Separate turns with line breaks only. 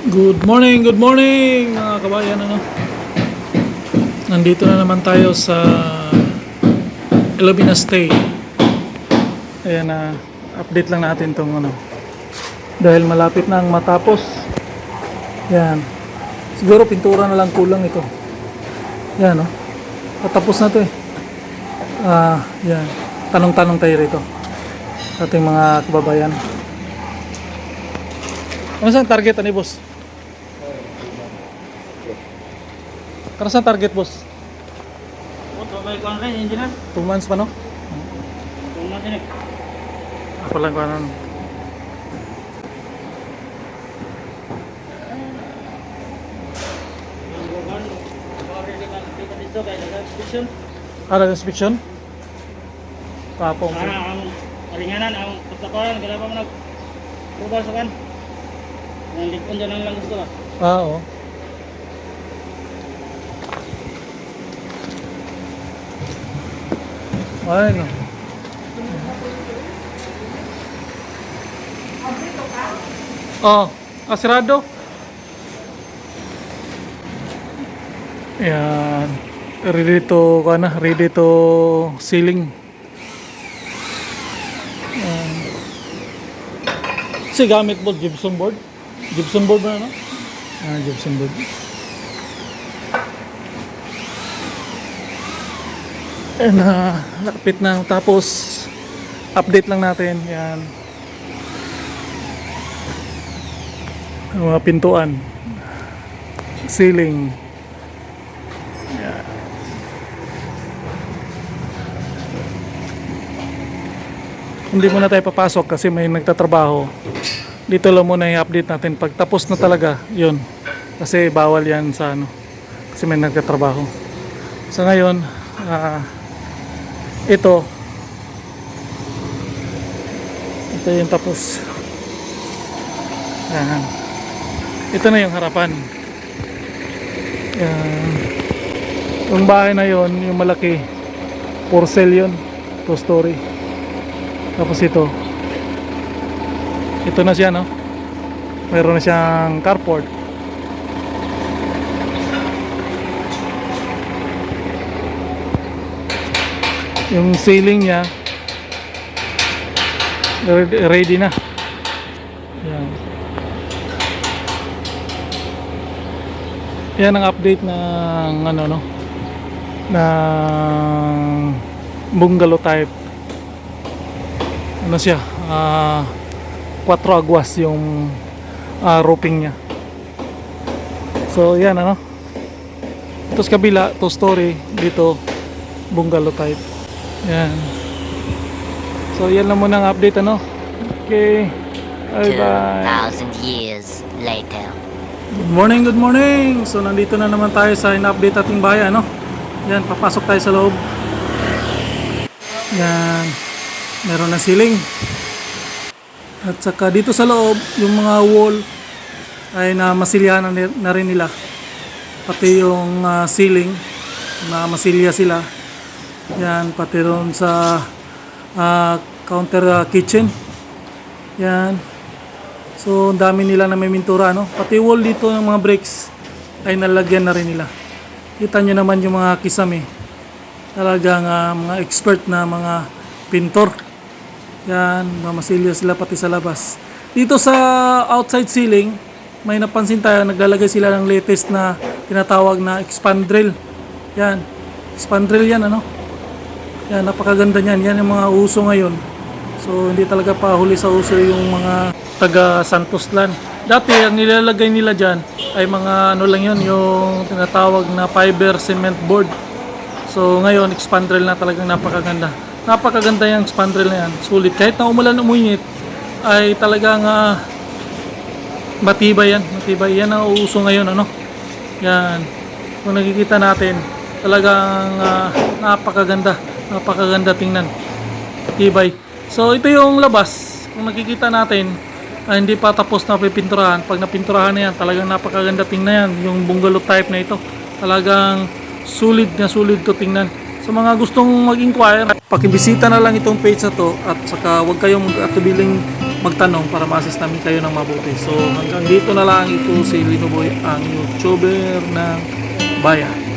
Good morning, good morning mga kabayan ano. Nandito na naman tayo sa Ilobina Stay. Ayan na update lang natin tong ano. Dahil malapit na ang matapos. Yan. Siguro pintura na lang kulang ito. Yan no. Patapos na to eh. Ah, yan. Tanong-tanong tayo rito. Sa ating mga kababayan. Ano saan target ani boss? Kano saan target boss?
Puto, may kuhan kayo, engineer.
2 months pa no?
Kung natin eh.
Ako lang ko ano.
Dito kaya nag-exhibition.
Ara inspection? Tapong.
Para ang kalinganan, ang pagkakuhan, kaya pa mo nag-prubar sa kan. Ang likon dyan ang lang gusto ka.
Ah, oo. Ay, no. Oh, asirado. Yan. Ready to, kana, ready to ceiling. Yan. Kasi gamit mo gypsum board. Gypsum board ba, no? Ah, gypsum board. And uh, nakapit na. Tapos, update lang natin. Yan. Ang mga pintuan. Ceiling. Yan. Hindi muna tayo papasok kasi may nagtatrabaho. Dito lang muna i-update natin. Pag tapos na talaga, yun. Kasi bawal yan sa ano. Kasi may nagtatrabaho. Sa ngayon, ah, ito. Ito yung tapos. Yan. ito na yung harapan. Yan. yung bahay na yon yung malaki. For sale yun. Two story. Tapos ito. Ito na siya no? Mayroon na siyang carport yung ceiling niya ready, na. Yan. Yan ang update ng ano no? Ng bungalow type. Ano siya? Ah 4 aguas yung ah, roofing niya. So yan ano? Sa kabila two story dito bungalow type yan. So yan lang muna ang update ano. Okay. Bye bye.
2,000 years later.
Good morning, good morning. So nandito na naman tayo sa in-update ating bahay ano. Yan, papasok tayo sa loob. Yan. Meron na ceiling. At saka dito sa loob, yung mga wall ay na masilyahan na, na rin nila. Pati yung ah, ceiling na masilya sila. Yan, pati ron sa ah, counter ah, kitchen. Yan. So, ang dami nila na may mintura, no? Pati wall dito ng mga bricks ay nalagyan na rin nila. Kita nyo naman yung mga kisame. Talagang ah, mga expert na mga pintor. Yan, mamasilya sila pati sa labas. Dito sa outside ceiling, may napansin tayo, naglalagay sila ng latest na tinatawag na expandrel. Yan, expandrel yan, ano? Yan, napakaganda niyan. Yan yung mga uso ngayon. So, hindi talaga pahuli sa uso yung mga taga Santos Land. Dati, ang nilalagay nila dyan ay mga ano lang yun, yung tinatawag na fiber cement board. So, ngayon, expandrel na talagang napakaganda. Napakaganda yung expandrel na yan. Sulit. Kahit na umulan uminit, ay talagang ah, matibay yan. Matibay. Yan ang uso ngayon, ano? Yan. Kung nakikita natin, talagang ah, napakaganda. Napakaganda tingnan. Tibay. So ito yung labas. Kung nakikita natin, ah, hindi pa tapos na pipinturahan. Pag napinturahan na yan, talagang napakaganda tingnan yan. Yung bungalow type na ito. Talagang sulit na sulit to tingnan. Sa mga gustong mag-inquire, pakibisita na lang itong page na to at saka huwag kayong mag-atubiling magtanong para ma-assist namin kayo ng mabuti. So hanggang dito na lang ito si Linoboy ang YouTuber ng Bayan.